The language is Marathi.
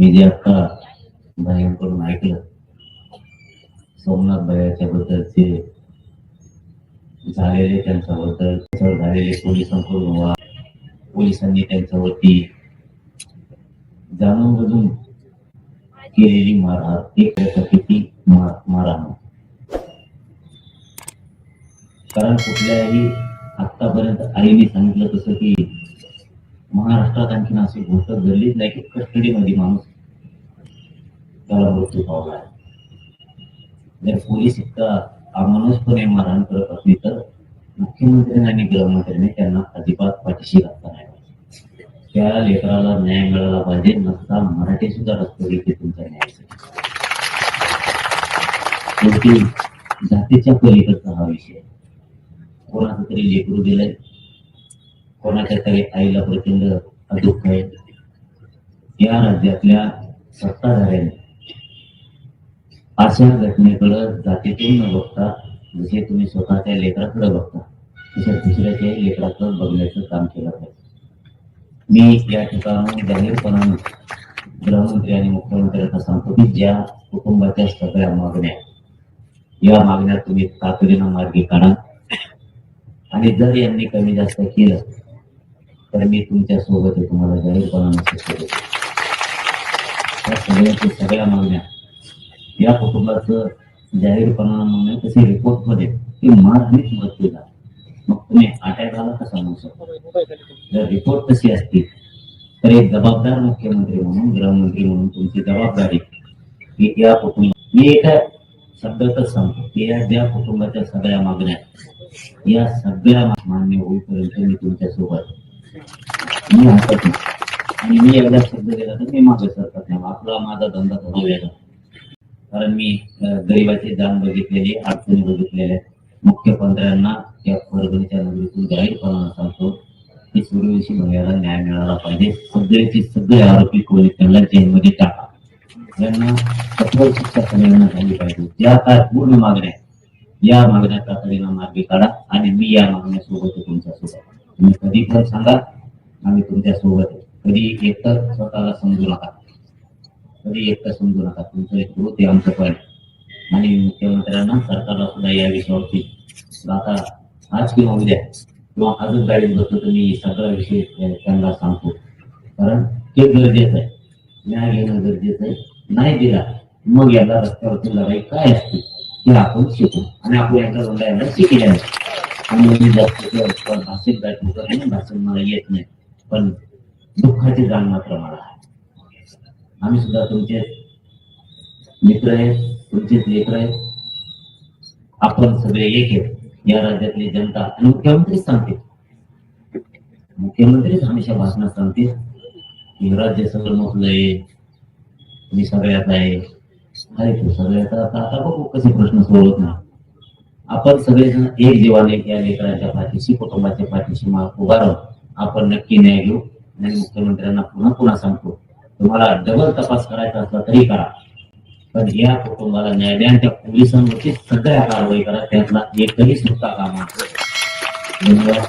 मी जे आता भाईंकडून ऐकलं सोमनाथ भैयाच्या बद्दलचे झालेले त्यांच्याबद्दल झालेले पोलिसांकडून वा पोलिसांनी त्यांच्यावरती जाणून बुजून केलेली मारहाण एक खरं किती मारहाण कारण कुठल्याही आतापर्यंत आईने सांगितलं तसं की महाराष्ट्रात आणखीन अशी गोष्ट घडलीच नाही की कस्टडीमध्ये माणूस त्याला मृत्यू पावला आहे म्हणजे जर पोलीस इतका अमानुषपणे मारहाण करत असली तर मुख्यमंत्र्यांनी आणि गृहमंत्र्यांनी त्यांना अजिबात पाठीशी घातला नाही त्या लेकराला न्याय मिळाला पाहिजे नसता मराठी सुद्धा रस्ते घेते तुमच्या न्यायासाठी. जातीच्या पलीकडचा हा विषय. आहे. तरी लेकरू दिलंय. कोणाच्या तरी आईला प्रचंड दुःख आहे. या राज्यातल्या सत्ताधाऱ्यांनी अशा घटनेकडं जातीतून न बघता जसे तुम्ही स्वतःच्या लेकराकडे बघता तसं दुसऱ्याच्या लेकराकडे बघण्याचं काम केलं पाहिजे. मी या ठिकाणी जाहीरपणानं गृहमंत्री आणि मुख्यमंत्र्यांना सांगतो की ज्या कुटुंबाच्या सगळ्या मागण्या या मागण्या तुम्ही तातडीनं मार्गी काढा. आणि जर यांनी कमी जास्त केलं तर मी तुमच्यासोबत तुम्हाला जाहीरपणानं सत्य सगळ्या मागण्या या कुटुंबाचं जाहीरपणा म्हणून तसे रिपोर्टमध्ये की मारहाणीच मृत्यू झाला मग तुम्ही अटॅक झाला कसा सांगू शकता? जर रिपोर्ट तशी असतील तर एक जबाबदार मुख्यमंत्री म्हणून गृहमंत्री म्हणून तुमची जबाबदारी की या कुटुंब मी एका शब्दातच सांगतो की या ज्या कुटुंबाच्या सगळ्या मागण्या या सगळ्या मान्य होईपर्यंत मी तुमच्यासोबत मी हसत नाही. आणि मी एकदा शब्द दिला तर मी मागे सरकत नाही. आपला माझा धंदा थोडा वेगळा कारण मी गरिबाचे दान बघितलेले अडचणी बघितलेल्या मुख्य मुख्यमंत्र्यांना या परभणीच्या नगरीतून जाहीरपणा सांगतो की सूर्यवंशी महिलाला न्याय मिळाला पाहिजे. सगळेचे सगळे आरोपी कोणी त्यांना जेलमध्ये टाका. यांना कठोर शिक्षा सगळ्यांना झाली पाहिजे. ज्या काय पूर्ण मागण्या या मागण्या तातडीनं मार्गी काढा आणि मी या मागण्या सोबत तुमच्यासोबत तुम्ही कधी पण सांगा आम्ही तुमच्यासोबत कधी एकतर स्वतःला समजू नका. तरी एकटं समजू नका तुमचं एक ग्रुप आहे आमचं पण. आणि मुख्यमंत्र्यांना सरकारला सुद्धा या विषयावरती आता आज किंवा उद्या किंवा आजच गाडीत बसतो तर मी सगळा विषय त्यांना सांगतो. कारण ते गरजेचं आहे. न्याय घेणं गरजेचं आहे. नाही दिला मग याला रस्त्यावरती लढाई काय असते? ते आपण शिकू. आणि आपण यांचा दोनदा याला शिकले आहे आणि जास्त भाषण मला येत नाही. पण दुःखाची जाण मात्र मला आम्ही सुद्धा तुमचे मित्र आहेत तुमचेच लेकर आहेत आपण सगळे एक आहेत या राज्यातली जनता आणि मुख्यमंत्रीच सांगते. मुख्यमंत्रीच हमेशा भाषणात सांगते की राज्य सगळं मोठलंय मी सगळ्यात आहे. अरे तू सगळ्यात आता आता बघू कसे प्रश्न सोडवत ना आपण सगळेजण एक जीवाने या लेकरांच्या पाठीशी कुटुंबाच्या पाठीशी मा- उभा राहून आपण नक्की न्याय घेऊ. आणि मुख्यमंत्र्यांना पुन्हा पुन्हा सांगतो. तुम्हाला डबल तपास करायचा असला तरी करा. पण या कुटुंबाला न्याय द्या त्या पोलिसांवरती सगळ्या कारवाई करा. त्यातला एकही सुद्धा कामा धन्यवाद.